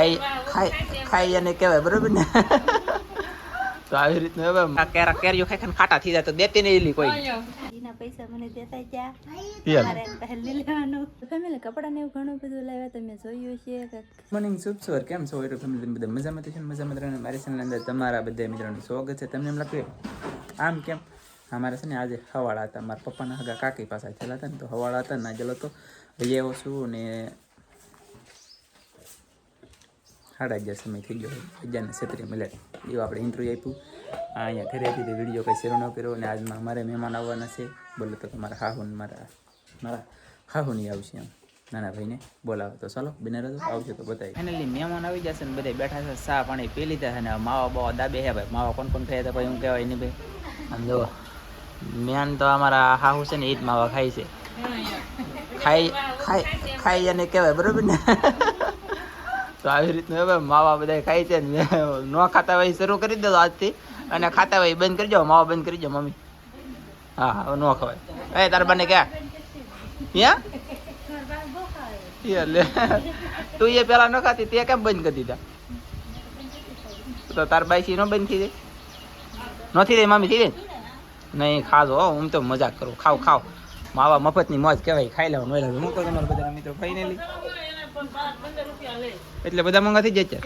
ખાઈ ખાઈ અને કહેવાય બરોબર ને? તો આવી રીતનું હવે આ કેરા કેરીઓ ખાઈ ખાઈને ખાટા થઈ જાય તો દેતી નહીં એલી કોઈ. એના પૈસા મને દેતા જા. મારે પહેલી લેવાનું. ફેમિલી કપડાં ને એવું ઘણું બધું લાવ્યા તમે જોયું છે કે મોર્નિંગ શુભ સવાર કેમ છો ફેમિલી બધા મજામાં તો છે મજામાં રહે મારી ચેનલ અંદર તમારા બધા મિત્રોનું સ્વાગત છે. તમને એમ લાગ્યું આમ કેમ? અમારે છે ને આજે હવાળા હતા. મારા પપ્પાના હગા કાકી પાસે થયેલા હતા ને તો હવાળા હતા ને આજે તો ભાઈ આવ્યો છું ને સાડા અગિયાર સમય થઈ ગયો અગિયારને છત્રીસ મિનિટ એવું આપણે ઇન્ટરવ્યૂ આપ્યું. આ અહીંયા ઘરેથી તે વીડિયો કંઈ શેર ન કર્યો અને આજમાં અમારે મહેમાન આવવાના છે. બોલો તો મારા હાહુન મારા મારા હાહુની આવશે એમ. નાના ભાઈને બોલાવો તો ચાલો બને રહો આવશે તો બતાવી ફાઇનલી મહેમાન આવી જશે ને બધા બેઠા છે સા પાણી પી લીધા છે ને માવા બાવા દાબે હે ભાઈ. માવા કોણ કોણ ખાય તો ભાઈ હું કહેવાય નહીં ભાઈ. આમ જો મેન તો અમારા હાહુ છે ને એ જ માવા ખાય છે. ખાઈ ખાઈ ખાઈ અને કહેવાય બરોબર ને? તો આવી રીતનું હવે માવા બધા ખાય છે ને ન ખાતા હોય શરૂ કરી દેજો આજથી. અને ખાતા હોય બંધ કરી દો, માવા બંધ કરી દો, મમ્મી. હા હા, ન ખવાય. એ, તારા બને ક્યાં? યા? યા લે. તું એ પેલા ન ખાતી, તે કેમ બંધ કરી દીધા? તો તાર બાઈસી નો બંધ થઈ જાય? નથી રહી મામી, થઈ જાય? નહીં, ખાજો, હો તો મજાક કરું. ખાવ ખાવ. માવા મફતની મોજ કહેવાય, ખાઈ લેવાનું. હું તો તમારા બધા મિત્રો ફાઇનલી એટલે બધા મોંઘા થઈ જાય છે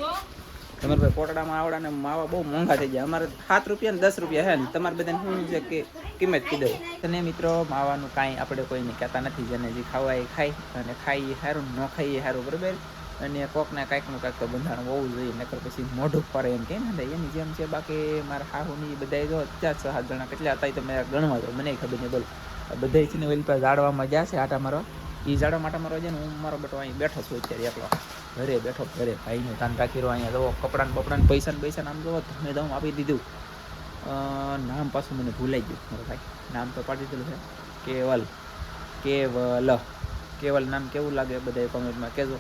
તમારે ભાઈ કોટડામાં આવડા ને માવા બહુ મોંઘા થઈ જાય. અમારે સાત રૂપિયા ને દસ રૂપિયા હે ને. તમારે બધાને શું છે કે કિંમત કીધો તને મિત્રો માવાનું કાંઈ આપણે કોઈને કહેતા નથી. જેને જે ખાવા એ ખાય અને ખાઈએ સારું ન ખાઈએ સારું બરાબર? અને કોકને કાંઈકનું કાંઈક તો બંધારણ હોવું જોઈએ. નકર પછી મોઢું ફરે એમ કે ને એની જેમ છે. બાકી મારા હાહુની બધા જો ચાર છ સાત જણા કેટલા હતા તમે તો મેં ગણવા દો. મને ખબર નહીં બોલો. બધા છે ને ઓલી પાસે જાડવામાં ગયા છે આટા મારવા. એ ઝાડવા માટે મારો જાય ને હું મારો બેટો અહીં બેઠો છું અત્યારે એકલો. ઘરે બેઠો, ઘરે. ભાઈનું તાન રાખી રહ્યો અહીંયા. જવો, કપડાં ને બપડાને પૈસા ને પૈસા આમ જવો તમે દઉં આપી દીધું. નામ પાછું મને ભૂલાઈ ગયું મારો ભાઈ. નામ તો પાડી દીધેલું છે. કેવલ કેવલ કેવલ નામ કેવું લાગે બધા કોમેન્ટમાં કહેજો.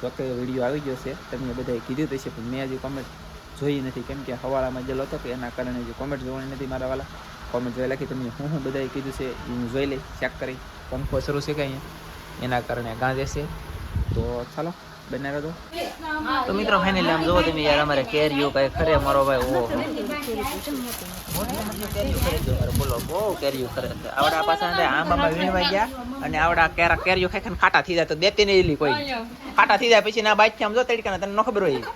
તો કે વીડિયો આવી ગયો છે, તમે બધાએ કીધું તો છે પણ મેં હજી કોમેન્ટ જોઈ નથી. કેમ કે હવાળામાં જેલો હતો કે એના કારણે જે કોમેન્ટ જોવાની નથી મારા વાલા. કોમેન્ટ જોઈ લખી તમે હું હું બધાએ કીધું છે, એ હું જોઈ લઈ ચેક કરી. પંખો શરૂ છે કે અહીંયા? એના કારણે ગાંજે છે તો ચાલો બને રહેજો તો મિત્રો ફાઇનલી આમ જોવો તમે યાર અમારે કેરીઓ કઈ ખરે મારો ભાઈ મારે બોલો બહુ કેરીઓ ખરે છે. આવડા પાછા અંદર આંબામાં વીણવા ગયા અને આવડા કેરા કેરીઓ ખાઈ ખાઈને ખાટા થઈ જાય તો દેતી નહીં એલી કોઈ. ખાટા થઈ જાય પછી ના બાઈક આમ જો તડકા તને ન ખબર હોય.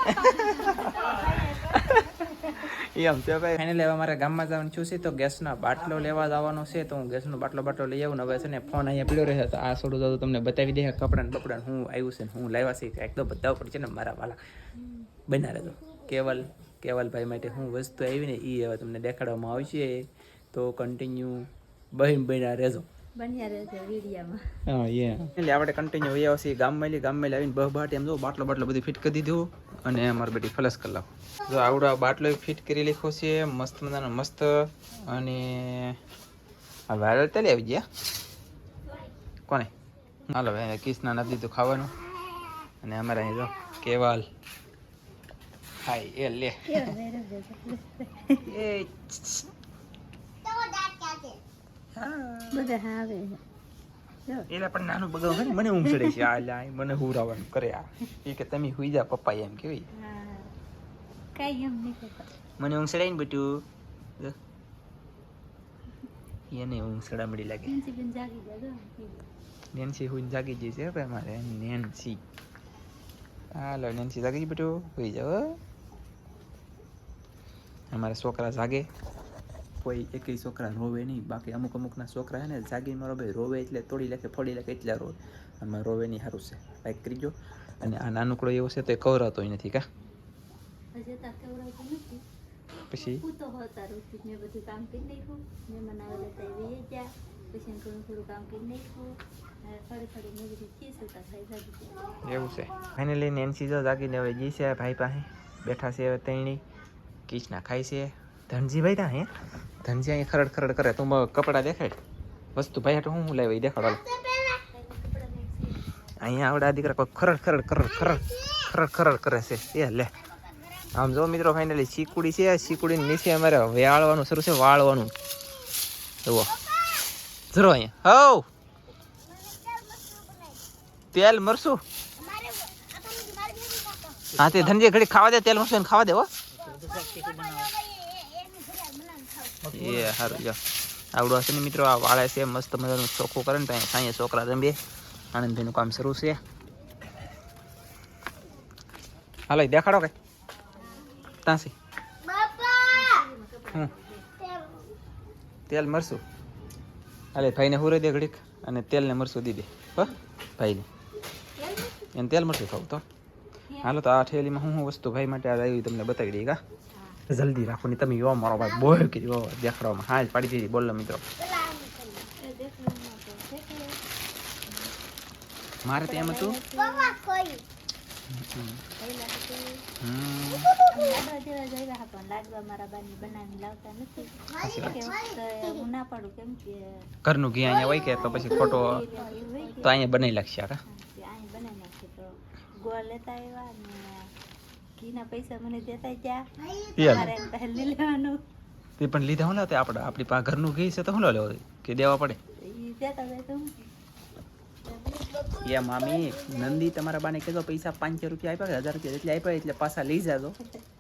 એમ છે ભાઈ. ફાઇનલી હવે મારે ગામમાં જવાનું છું છે તો ગેસનો બાટલો લેવા જવાનો છે, તો હું ગેસનો બાટલો બાટલો લઈ આવું હવે છે ને ફોન અહીંયા પડ્યો રહે તો આ છોડું જતું તમને બતાવી દે કપડાં બપડાં હું આવ્યું છે હું લાવ્યા છે એક તો બધા ઉપર છે ને મારા વાલા. બના રહેતો કેવલ કેવલભાઈ માટે હું વસ્તુ આવી ને એ હવે તમને દેખાડવામાં આવશે. તો કન્ટિન્યુ બહેન બન્યા રહેજો. બન્યા રહેશે વિડીયામાં. હા યે. એટલે આપણે કન્ટિન્યુ વહી આવશે ગામમાં લી ગામમાં આવીને બહ બાટ એમ જો બાટલો બાટલો બધું ફિટ કરી દીધું અને અમારી બેટી ફલસ કરી લાવો. જો આવડો બાટલો ફિટ કરી લીધો છે મસ્ત મજાનો મસ્ત અને આ વાયરલ તેલી આવી ગયા. કોને? હાલો ભાઈ કિસના નથી દીધું ખાવાનું. અને અમારે અહીં જો કેવાલ. હાય એ લે. એ બધા હા આવે એટલે પણ નાનું બગાવ ને મને ઊંઘ ચડે છે. આ લા મને હુરાવાનું કરે આ. એ કે તમે હુઈ જા પપ્પા એમ કેવી. હા. એમ નહીં મને ઊંઘ ચડાય ને બેટું. એને ઊંઘ ચડામડી લાગે. નેન્સી જાગી જાજો હુઈ જાગી જઈ છે ભાઈ મારે. નેન્સી. હાલો નેન્સી જાગી બેટું. હુઈ જાઓ. અમારા છોકરા જાગે. કોઈ એકેય છોકરા રોવે નહીં. બાકી અમુક અમુકના છોકરા છે ને જાગીને મારો ભાઈ રોવે એટલે તોડી લખે ફોડી લખે એટલે રોવે. આમાં રોવે નહીં સારું છે લાઈક કરીજો અને આ નાનકડો એવો છે તો એ કવરાતો નથી કા? પછી? એવું છે. ફાઇનલી નેન્સી જો જાગીને હવે જી છે ભાઈ પાસે. બેઠા છે હવે તૈણી કીચના ખાય છે. ધનજીભાઈ ત્યાં હે? ધનજી અહીં ખરડ ખરડ કરે તું કપડાં દેખાડ વસ્તુ ભાઈ હાટુ હું હું લાવી દેખાડ હાલો. અહીંયા આવડા દીકરા કોઈ ખરડ ખરડ ખરડ ખરડ ખરડ ખરડ કરે છે. એ લે. આમ જો મિત્રો ફાઇનલી ચીકુડી છે ચીકુડી નીચે અમારે વાળવાનું શરૂ છે વાળવાનું. જુઓ. જરો અહીંયા. હવ તેલ મરશું હા તે ધનજી ઘડી ખાવા દે તેલ મરશું ખાવા દે હો. એ સારું જો આવડું હશે ને મિત્રો, આ વાળે છે, મસ્ત મજાનું ચોખ્ખું કરે ને તો અહીંયા સાંજે છોકરા રમીએ આનંદભાઈનું કામ શરૂ છે. હાલો દેખાડો કે તાંસી તેલ મરશું હાલે, ભાઈને હુરે દે ઘડીક અને તેલને મરશું દે હો, ભાઈને. એને તેલ મરશું ખાવું તો. હાલો, તો આ ઠેલીમાં હું હું વસ્તુ ભાઈ માટે આ આવી તમને બતાવી દઈ કા? જલ્દી રાખો ને તમે યો મારો ભાઈ બોલ કર્યો દેખાડવામાં હા જ પાડી દીધી બોલો મિત્રો મારે તો એમ હતું હમ. લાડવા જેવા જ આવ્યા હતા પણ લાડવા મારા બાની બનાવીને લાવતા નથી સાચી વાત. કે વખતે હું ના પાડું કેમ કે ઘરનું ઘી અહીંયા હોય કે તો પછી ખોટો એવું હોય કે તો અહીંયા બનાવી લાગશે કા કે અહીં બનાવી નાખીએ તો ગોળ લેતા આવ્યા ને ઘીના પૈસા મને દેતા ગયા મારે પહેલ લેવાનું. તે પણ લીધા હું લાવતે આપણે આપણી પા ઘરનું ઘી છે તો હું લેવો કે દેવા પડે? એ દેતા જાય તો યા મામી નંદી તમારા બાને કીધો પૈસા પાંચસો રૂપિયા આપ્યા હજાર રૂપિયા એટલે આપ્યા એટલે પાછા લઈ જાજો.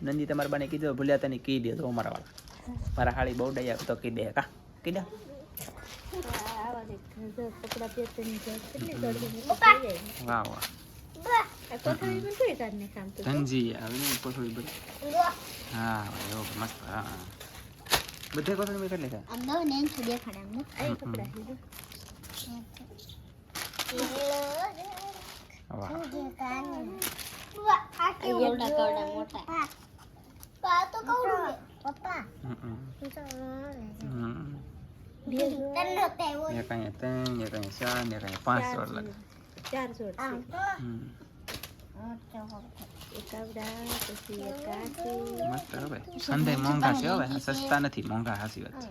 નંદી તમારા બાને કીધો ભૂલ્યા તને કહી દેજો અમારા વાળા મારા હાળી બહુ ડાયા તો કહી દે કા? કહી દે? વાહ વાહ. આ કોથળી પણ કોઈ કાઢને કામ તો ધનજી આવી ને કોથળી બધી હા એવો મસ્ત હા હા. બધે કોથળી મેં કેટલી ખાય આ કપડા છે જો. વાહ એવડા કવડા મોટા હમ, હમ. હમ. બે જોડ એક અહીંયા ત્રણ એક અહીંયા ચાર ને એક અહીંયા પાંચ ચાર વાર લાગે જોડ. ચાર જોડ છે. હમ. એક આવડા પછી છે સંધાઈ મોંઘા છે હવે સસ્તા નથી મોંઘા હાસી વાત.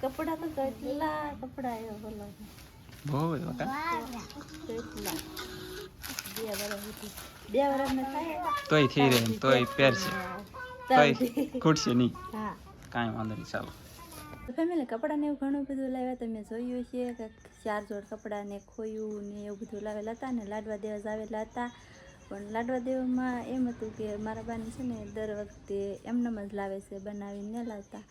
કપડા તો કેટલા કપડા આવ્યા બોલો બહુ કેટલા? બે વર્ષ થાય તોય થઈ રહે તોય પહેરશે. તોય ખૂટશે નહીં. હા. કાંઈ વાંધો નહીં ચાલો. ફેમિલી કપડાને એવું ઘણું બધું લાવ્યા તમે જોયું છે કે ચાર જોડ કપડા ને ખોયું ને એવું બધું લાવેલા હતા ને લાડવા દેવા આવેલા હતા. પણ લાડવા દેવામાં એમ હતું કે મારા બાની છે ને દર વખતે એમનેમ જ લાવે છે બનાવીને ન લાવતા.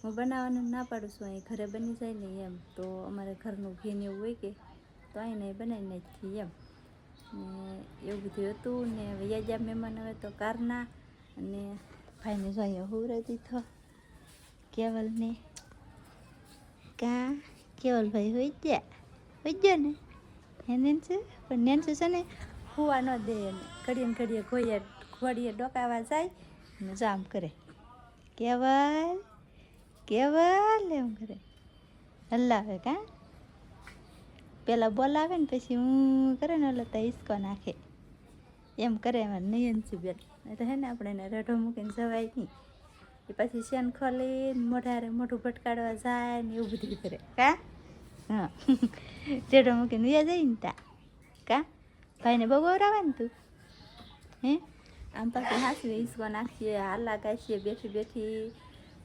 હું બનાવવાનું ના પાડું છું અહીં ઘરે બની જાય ને એમ. તો અમારે ઘરનું ઘેન એવું હોય કે તો અહીં નહીં બનાવી નાખીએ એમ. એવું બધું હતું ને વૈયાજા મહેમાન હવે તો કારના અને ભાઈને જો અહીંયા હુરે દીધો, કેવલને? કા? કેવલભાઈ હોય ગયા? હોય ગયા ને? હે નેન્સુ? પણ નેન્સુ છે ને હુવા ન દે ઘડીએ ને ઘડીએ ઘોડીએ ઘોડીએ ડોકાવા જાય ને જામ કરે. કેવલ? કેવલ? એમ કરે. હલાવે કા? પેલા બોલાવે ને પછી હું કરે ને એટલે ત્યાં હિસકો નાખે. એમ કરે એમાં નયનસી બેન. તો હે ને આપણે એને રઢો મૂકીને જવાય નહીં. એ પછી શેન ખોલી મોઢારે મોઢું ભટકાડવા જાય ને એવું બધું કરે. કા? હા. રેઢો મૂકીને વ્યા જાય ને તા. કા? ભાઈને બહુ ગૌરાવે ને તું? હે? આમ પાછું હાંસવે ઈસકો નાખીએ, હાલા ગાસીએ, બેઠી બેઠી.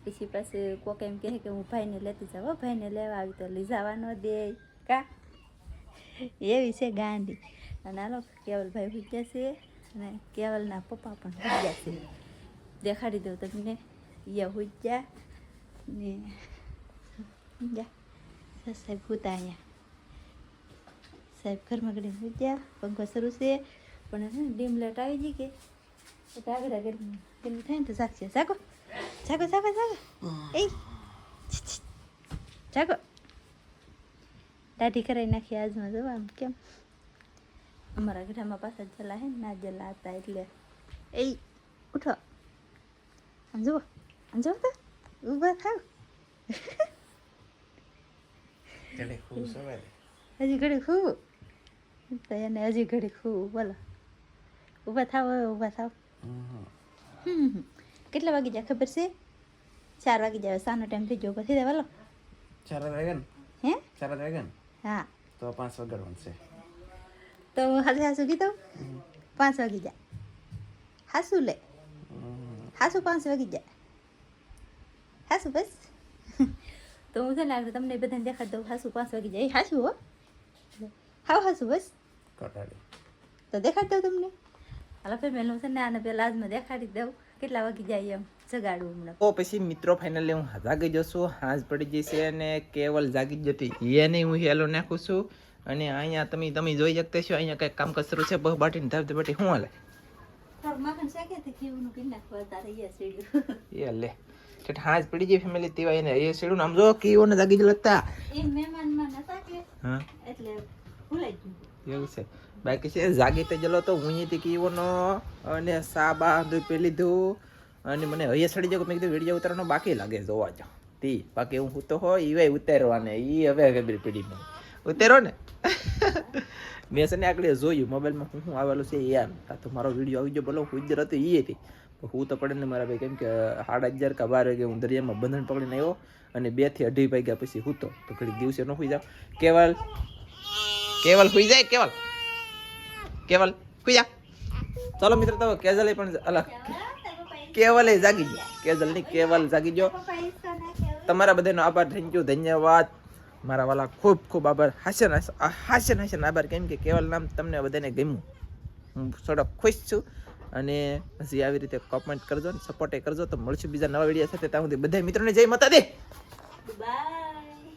પછી પાછું કોક એમ કહે કે હું ભાઈને લેતી જાઉં. ભાઈને લેવા આવી તો લઈ જવા ન દે. કા? એવી છે ગાંધી. અને હાલો કેવલભાઈ ભૂજ્યા છે અને કેવલના પપ્પા પણ ભૂજ્યા છે. દેખાડી દઉં તમને. યા ભૂજ્યા ને જા. સાહેબ ભૂતા અહીંયા. સાહેબ ઘરમાં ઘડી ભૂજ્યા પંખો શરૂ છે. પણ ડીમ લાઈટ આવી ગઈ કે? આગળ આગળ પેલું થાય ને તો સાક્ષી સાગો સાગો સાગો સાગો એ. જાગો. દાઢી કરાવી નાખી આજમાં જવા આમ કેમ અમારા ઘરમાં પાછા જલા હે ના જલા હતા એટલે એ ઉઠો આમ જુઓ આમ જુઓ તો ઊભા થાવ હજી ઘડી ખૂબ તો એને હજી ઘડી ખૂબ બોલો ઊભા થાવ હવે ઊભા થાવ. કેટલા વાગી જાય ખબર છે ચાર વાગી જાય સાનો ટાઈમ થઈ ગયો પછી બોલો ચાર વાગે હે ચાર વાગે હા. તો પાંચ વગર છે તો હાસુ હાસુ કીધું? પાંચ વાગી જાય હાસુ લે. હાસુ પાંચ વાગી જાય હાસુ બસ. તો હું છે આગળ તમને બધાને દેખાડ દઉં. હાસું પાંચ વાગી જાય. હાસુ હો. હાવ હાસુ બસ. તો દેખાડ દઉં તમને. હાલો ફેમિલી હું છે ને આને પહેલાં આજમાં દેખાડી દઉં. કેટલા વાગી જાય એમ. જગાડું હમણાં. તો પછી મિત્રો ફાઇનલી હું જાગી જશું હાંજ પડી જશે અને કેવલ જાગી જતી. એને હું હેલો નાખું છું. અને અહીંયા તમે તમે જોઈ શકતા છો અહીંયા કંઈક કામ કસરું છે. બહુ બાટીને ધાબતે બાટી. શું હાલે? એ લે. ઠેઠ હાંજ પડી જાય ફેમિલી તેવા એને એ શેડું આમ જો કીઓને જાગી જ લગતા. હા. એટલે ભૂલાઈ ગયું. એવું છે. બાકી છે જાગી તે જલો તો હું અહીંયાથી કીઓનો અને સાબા બધું પી લીધું. અને મને હૈયે સડી જાય મેં કીધું, વીડિયો ઉતારવાનો બાકી લાગે જોવા જાવ તી, બાકી હું તો હો ઈવાય ઉતારવાને. એ હવે ખબર પડી મને ઉતારો ને. મેં છે આગળ જોયું, મોબાઈલમાં હું શું આવેલું છે યાર આ તો મારો વીડિયો આવી ગયો બોલો હુજર હતો એ હતી. હું તો પડે ને મારા ભાઈ કેમ કે, સાડા અગિયાર કે બાર વાગે હું દરિયામાં બંધન પકડીને આવ્યો અને બેથી અઢી વાગ્યા પછી હું તો તો ઘડી દિવસે ન સુઈ જાવ કેવલ? કેવલ સુઈ જાય, કેવલ? કેવલ? સુઈ જા. ચાલો મિત્ર, તો કેજલ પણ અલગ. કેવલે જાગી ગયો? કેજલની કેવલ જાગી ગયો. તમારા બધાનો આભાર થેન્ક યુ ધન્યવાદ. મારા વાલા ખૂબ ખૂબ આભાર. હાસ્ય હાસ્ય હાસ્ય આભાર. કેમ કે કેવલ નામ તમને બધાને ગમ્યું. હું થોડો ખુશ છું. અને હજી આવી રીતે કોમેન્ટ કરજો ને સપોર્ટ કરજો. તો મળશું બીજા નવા વીડિયો સાથે. ત્યાં સુધી બધા મિત્રોને જય માતા દે બાય